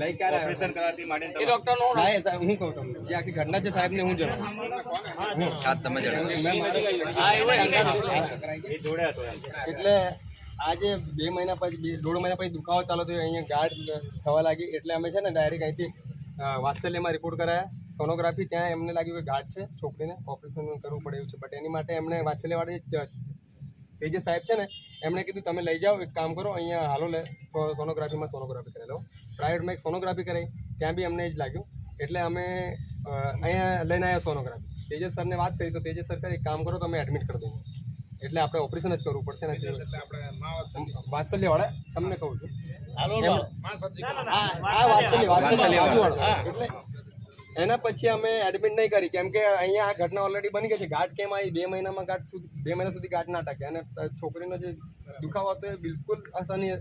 લઈ ક્યારે ઓપરેશન કરાવતી માંડીને એ ડોક્ટર નો ના, હું કહું તમને. જે આખી ઘટના છે સાહેબ ને હું જણાવું. સાત તમે જણાવો. હા એવું એ જોડે હતો એમ. એટલે આજે બે મહિના પછી બે દોઢ મહિના પછી દુખાવો ચાલુ થયો. અહીંયા ગાઢ થવા લાગી. એટલે અમે છે ને ડાયરેક્ટ અહીંથી વાત્સલ્યમાં રિપોર્ટ કરાયા. સોનોગ્રાફી ત્યાં એમને લાગ્યું કે ગાઢ છે. છોકરીને ઓપરેશન કરવું પડે એવું છે. બટ એની માટે એમને વાત્સલ્યવાળી તે જે સાહેબ છે ને એમણે કીધું તમે લઈ જાઓ એક કામ કરો અહીંયા હાલો લે સો- સોનોગ્રાફીમાં સોનોગ્રાફી કરી લો. પ્રાઇવેટમાં એક સોનોગ્રાફી કરાવી ત્યાં બી અમને જ લાગ્યું. એટલે અમે અહીંયા લઈને આવ્યા સોનોગ્રાફી. તેજસ સરને વાત કરી તો તેજસ સર એક કામ કરો તમે એડમિટ કરી દો. એટલે આપણે ઓપરેશન જ કરવું પડશે ને વાત્સલ્ય વાળા તમને કહું છું. વાત્સલ્ય, એટલે એના પછી અમે એડમિટ નહીં કરી, કેમ કે અહીંયા આ ઘટના ઓલરેડી બની ગઈ છે. ગાંઠ કેમ આવી? બે મહિનામાં ગાંઠ સુધી, બે મહિના સુધી ગાંઠ ના ટકે. અને છોકરીનો જે દુખાવો હતો એ બિલકુલ આસાની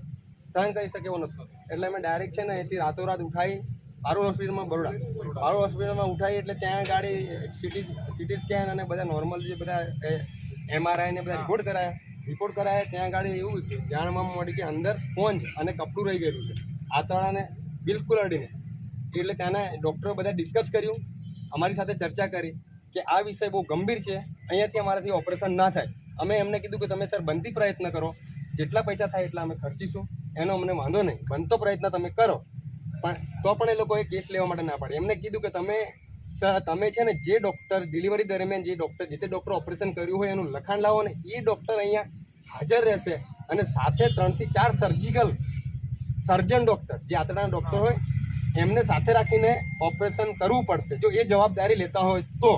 સહન કરી શકે એવો નહોતો. એટલે અમે ડાયરેક્ટ છે ને અહીંથી રાતોરાત ઉઠાવી પારુલ હોસ્પિટલમાં બરોડા. પારુલ હોસ્પિટલમાં ઉઠાવી એટલે ત્યાં ગાડી સિટી સિટી સ્કેન અને બધા નોર્મલ જે બધા એમઆરઆઈ ને બધા રિપોર્ટ કરાયા. રિપોર્ટ કરાયા, ત્યાં ગાડી એવું જાણવામાં મળી કે અંદર સ્પોન્જ અને કપડું રહી ગયેલું છે. આતળાને બિલકુલ અડીને એટલે ત્યાંના ડૉક્ટરો બધા ડિસ્કસ કર્યું, અમારી સાથે ચર્ચા કરી કે આ વિષય બહુ ગંભીર છે, અહીંયાથી અમારાથી ઓપરેશન ના થાય. અમે એમને કીધું કે તમે સર બનતી પ્રયત્ન કરો, જેટલા પૈસા થાય એટલા અમે ખર્ચીશું, એનો અમને વાંધો નહીં, બનતો પ્રયત્ન તમે કરો. પણ તો પણ એ લોકોએ કેસ લેવા માટે ના પાડે. એમને કીધું કે તમે તમે છે ને જે ડૉક્ટર ડિલિવરી દરમિયાન જે ડૉક્ટર જે તે ડૉક્ટર ઓપરેશન કર્યું હોય એનું લખાણ લાવો ને એ ડૉક્ટર અહીંયા હાજર રહેશે. અને સાથે ત્રણથી ચાર સર્જિકલ સર્જન ડૉક્ટર જે આંતરડાના ડૉક્ટર હોય એમને સાથે રાખીને ઓપરેશન કરવું પડશે. જો એ જવાબદારી લેતા હોય તો.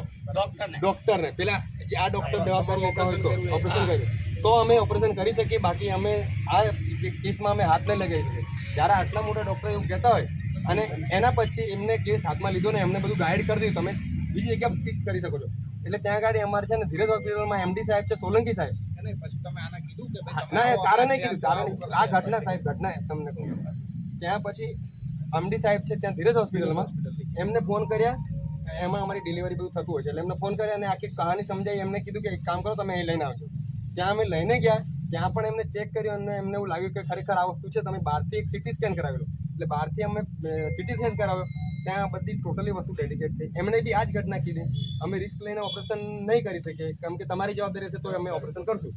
ડૉક્ટરને પેલા આ ડૉક્ટર જવાબદારી લેતા હોય તો ઓપરેશન કર્યું તો અમે ઓપરેશન કરી શકીએ બાકી અમે આ કેસમાં અમે હાથ નહીં લગાવી શકીએ. જ્યારે આટલા મોટા ડૉક્ટર એવું કહેતા હોય અને એના પછી એમને કેસ હાથમાં લીધો ને એમને બધું ગાઈડ કરી દીધું. તમે બીજી જગ્યા શીખ કરી શકો છો. એટલે ત્યાં આગળ અમારે છે ને ધીરજ હોસ્પિટલમાં એમડી સાહેબ છે સોલંકી સાહેબ. ના તારે નહીં કીધું તારે આ ઘટના સાહેબ ઘટના તમને કહું. ત્યાં પછી અમડી સાહેબ છે ત્યાં ધીરજ હોસ્પિટલમાં. એમને ફોન કર્યા. એમાં અમારી ડિલિવરી બધું થતું હોય છે. એટલે એમને ફોન કર્યા અને આખી કહાની સમજાવી એમને કીધું કે એક કામ કરો, તમે અહીં લઈને આવજો. ત્યાં અમે લઈને ગયા. ત્યાં પણ એમને ચેક કર્યું અને એમને એવું લાગ્યું કે ખરેખર આ વસ્તુ છે. તમે બહારથી એક સિટી સ્કેન કરાવેલું. એટલે બહારથી અમે સિટી સ્કેન કરાવ્યો. ત્યાં બધી ટોટલી વસ્તુ ડેડિકેટ થઈ. એમણે બી આ જ ઘટના કીધી. અમે રિસ્ક લઈને ઓપરેશન નહીં કરી શકીએ. કેમ કે તમારી જવાબદારી હશે તો અમે ઓપરેશન કરશું.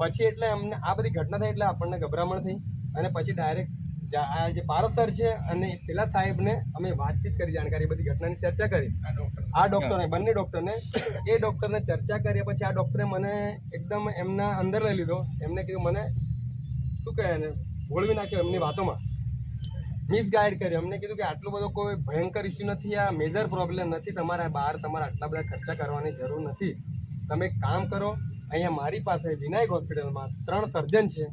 પછી એટલે અમને આ બધી ઘટના થઈ એટલે આપણને ગભરામણ થઈ. અને પછી ડાયરેક્ટ આ જે પારસ સર છે અને પેલા સાહેબને અમે વાતચીત કરી જાણકારી બધી ઘટનાની ચર્ચા કરી. આ ડૉક્ટરને બંને ડૉક્ટરને એ ડૉક્ટરને ચર્ચા કર્યા પછી આ ડૉક્ટરે મને એકદમ એમના અંદર લઈ લીધો. એમને કીધું મને શું કહે એને? ભોળવી નાખ્યો એમની વાતોમાં. મિસગાઈડ કર્યો. અમને કીધું કે આટલો બધો કોઈ ભયંકર ઇસ્યુ નથી. આ મેજર પ્રોબ્લેમ નથી. તમારા બહાર તમારે આટલા બધા ખર્ચા કરવાની જરૂર નથી. તમે કામ કરો. અહીંયા મારી પાસે વિનાયક હોસ્પિટલમાં ત્રણ સર્જન છે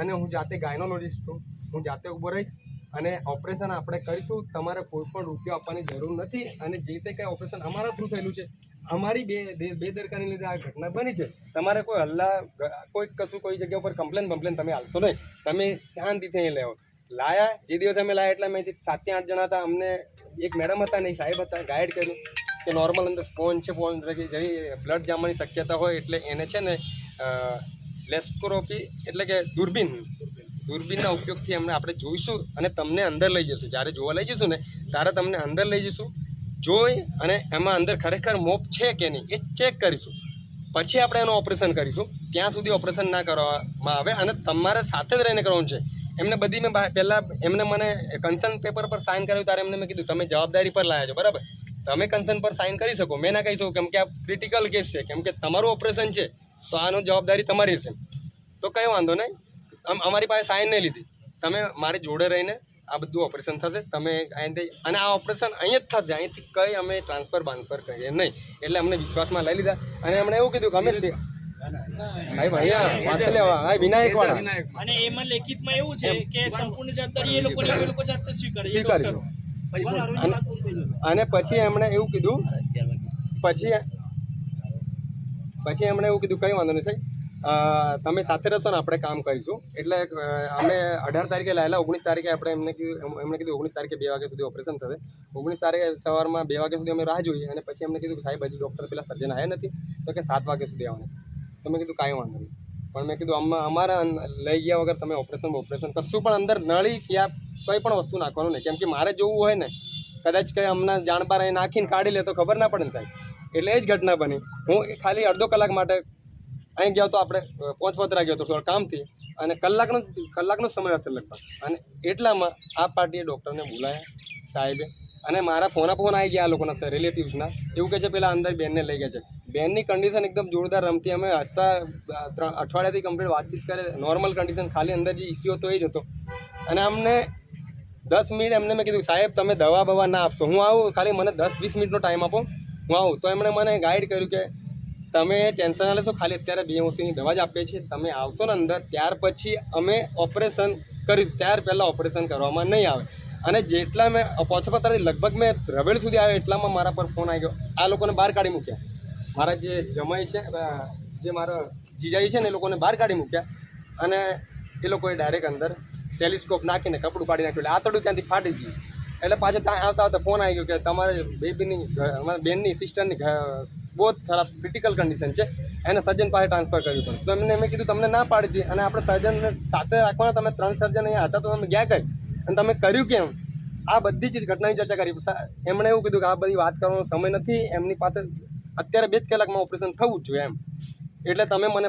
અને હું જાતે ગાયનોલોજીસ્ટ છું. હું જાતે ઊભો રહીશ અને ઓપરેશન આપણે કરીશું. તમારે કોઈ પણ રૂપિયો આપવાની જરૂર નથી અને જે તે કંઈ ઓપરેશન અમારા થ્રુ થયેલું છે, અમારી બે બેદરકારીને લીધે આ ઘટના બની છે. તમારે કોઈ હલ્લા, કોઈ કશું કોઈ જગ્યા ઉપર કમ્પ્લેન બમ્પ્લેન તમે હાલશો નહીં. તમે શાંતિથી અહીં લેવો. લાયા, જે દિવસે અમે લાયા એટલે અમે સાતથી આઠ જણા હતા. અમને એક મેડમ હતા નહીં સાહેબ હતા ગાઈડ કર્યું કે નોર્મલ અંદર સ્પોન છે ફોન જઈ બ્લડ જામવાની શક્યતા હોય એટલે એને છે ને લેસ્કોરોપી એટલે કે દૂરબીન દૂરબીનના ઉપયોગથી અમને આપણે જોઈશું અને તમને અંદર લઈ જઈશું. જ્યારે જોવા લઈ જઈશું ને, ત્યારે તમને અંદર લઈ જઈશું. જોઈ અને એમાં અંદર ખરેખર મોપ છે કે નહીં એ ચેક કરીશું. પછી આપણે એનું ઓપરેશન કરીશું. ત્યાં સુધી ઓપરેશન ના કરવામાં આવે અને તમારે સાથે જ રહીને કરવાનું છે. એમને બધી મેં પહેલાં એમને મને કન્સર્ન પેપર પર સાઇન કર્યું ત્યારે એમને મેં કીધું, તમે જવાબદારી પર લાયા છો. બરાબર? તમે કન્સર્ન પર સાઇન કરી શકો. મેં ના કહી શકું કેમ કે આ ક્રિટિકલ કેસ છે. કેમ કે તમારું ઓપરેશન છે, તો આનો જવાબદારી તમારી છે તો કંઈ વાંધો નહીં. અમારી પાસે સાઇન નહીં લીધી. તમે મારી જોડે રહીને આ બધું ઓપરેશન થશે. તમે અહીંથી અને આ ઓપરેશન અહીંયા જ થશે. અહીંથી કંઈ અમે ટ્રાન્સફર બાન્સફર કરીએ નહીં. એટલે અમને વિશ્વાસમાં લઈ લીધા. અને એમણે એવું કીધું કે અમે સે- ભાઈ ભૈયા વિનાયક વાળા અને એમાં લેખિતમાં એવું છે કે સંપૂર્ણ જવાબદારી એ લોકોની એ લોકો જાતે સ્વીકારે. એ અને- પછી એમણે એવું કીધું પછી પછી એમણે એવું કીધું કંઈ વાંધો નહીં સાહેબ. તમે સાથે રહેશો ને, આપણે કામ કરીશું. એટલે અમે અઢાર તારીખે લાયેલા, ઓગણીસ તારીખે આપણે એમને કીધું, એમ- એમણે કીધું ઓગણીસ તારીખે બે વાગ્યા સુધી ઓપરેશન થશે. ઓગણીસ તારીખે સવારમાં બે વાગ્યા સુધી અમે રાહ જોઈએ અને પછી એમને કીધું સાહેબ, હજી ડૉક્ટર પેલા સર્જન આવ્યા નથી, તો કે સાત વાગ્યા સુધી આવવાનું. તો મેં કીધું, કાંઈ વાંધો નહીં. પણ મેં કીધું અમા અમારા લઈ ગયા વગર તમે ઓપરેશન ઓપરેશન કશું પણ અંદર નળી ક્યાં, કોઈ પણ વસ્તુ નાખવાનું નહીં. કેમ કે મારે જોવું હોય ને, કદાચ કંઈ હમણાં જાણબાર નાખીને કાઢી લે તો ખબર ના પડે ને સાહેબ. એટલે એ જ ઘટના બની. હું ખાલી અડધો કલાક માટે અહીં ગયા તો આપણે પાંચ પોતરા ગયો થોડા કામથી. અને કલાકનો કલાકનો સમય હશે લગભગ. અને એટલામાં આ પાર્ટીએ ડૉક્ટરને બોલાયા, સાહેબે. અને મારા ફોના ફોન આવી ગયા આ લોકોના સર રિલેટિવ્સના એવું કહે છે, પેલા અંદર બેનને લઈ ગયા છે. બેનની કન્ડિશન એકદમ જોરદાર રમતી. અમે હસતા અઠવાડિયાથી કમ્પ્લીટ વાતચીત કરે. નોર્મલ કન્ડિશન ખાલી અંદર જે ઇસ્યુ હતો એ જ હતો. અને અમને દસ મિનિટ એમને મેં કીધું, સાહેબ, તમે દવા બવા ના આપશો. હું આવું, ખાલી મને દસ વીસ મિનિટનો ટાઈમ આપો. હું આવું. તો એમણે મને ગાઈડ કર્યું કે તમે ટેન્શન ના લેશો, ખાલી અત્યારે બીએમસીની દવા જ આપીએ છીએ. તમે આવશો ને અંદર, ત્યાર પછી અમે ઓપરેશન કરીશું. ત્યાર પહેલાં ઓપરેશન કરવામાં નહીં આવે. અને જેટલા મેં પહોંચપત્રથી લગભગ મેં રવેડ સુધી આવ્યો, એટલામાં મારા પર ફોન આવી ગયો. આ લોકોને બહાર કાઢી મૂક્યા. મારા જે જમાઈ છે જે મારા જીજાઈ છે ને, એ લોકોને બહાર કાઢી મૂક્યા. અને એ લોકોએ ડાયરેક્ટ અંદર ટેલિસ્કોપ નાખીને કપડું કાઢી નાખ્યું. એટલે આતડું ત્યાંથી ફાટી ગયું. એટલે પાછો ત્યાં આવતા આવતા ફોન આવી ગયો કે તમારે બેબીની અમારા બેનની સિસ્ટરની બહુ જ ખરાબ ક્રિટિકલ કન્ડિશન છે. એને સર્જન પાસે ટ્રાન્સફર કર્યું હતું. તો એમને મેં કીધું, તમને ના પાડી હતી. અને આપણે સર્જનને સાથે રાખવાના, તમે ત્રણ સર્જન અહીંયા હતા, તો તમે ગયા કઈ? અને તમે કર્યું કેમ? આ બધી ચીજ ઘટનાની ચર્ચા કરી. એમણે એવું કીધું કે આ બધી વાત કરવાનો સમય નથી, એમની પાસે અત્યારે બે જ કલાકમાં ઓપરેશન થવું જ જોઈએ એમ. એટલે તમે મને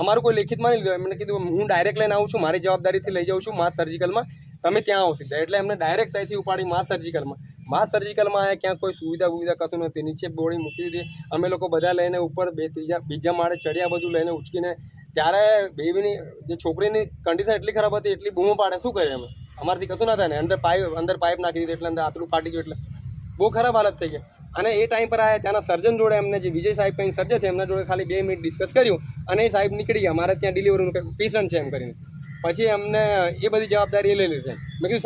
અમારું કોઈ લેખિત માની લીધું. એમણે કીધું, હું ડાયરેક્ટ લઈને આવું છું, મારી જવાબદારીથી લઈ જાઉં છું માસ સર્જિકલમાં તમે ત્યાં આવો સીધા. એટલે એમને ડાયરેક્ટ ત્યાંથી ઉપાડી મા. સર્જિકલમાં મા સર્જિકલમાં આયા ક્યાં કોઈ સુવિધા બુવિધા કશું નથી. નીચે બોડી મૂકી દીધી. અમે લોકો બધા લઈને ઉપર બે ત્રીજા બીજા માળે ચડ્યા બધું લઈને ઉચકીને ત્યારે બેબીની જે છોકરીની કન્ડિશન એટલી ખરાબ હતી, એટલી બૂમો પાડે. શું કરે અમે? અમારથી કશું ના થાય ને. અંદર પાઇપ અંદર પાઇપ નાખી દીધી એટલે અંદર આતરું ફાટી ગયું એટલે. બહુ ખરાબ હાલત થઈ ગઈ. અને એ ટાઈમ પર આવ્યા ત્યાંના સર્જન જોડે એમને જે વિજય સાહેબ કંઈ સર્જન છે, એમના જોડે ખાલી બે મિનિટ ડિસ્કસ કર્યું. અને એ સાહેબ નીકળી ગયા. મારે ત્યાં ડિલિવરીનું પેશન્ટ છે એમ કરીને. પછી અમને એ બધી જવાબદારી એ લઈ લીધી મેં કીધું સાહેબ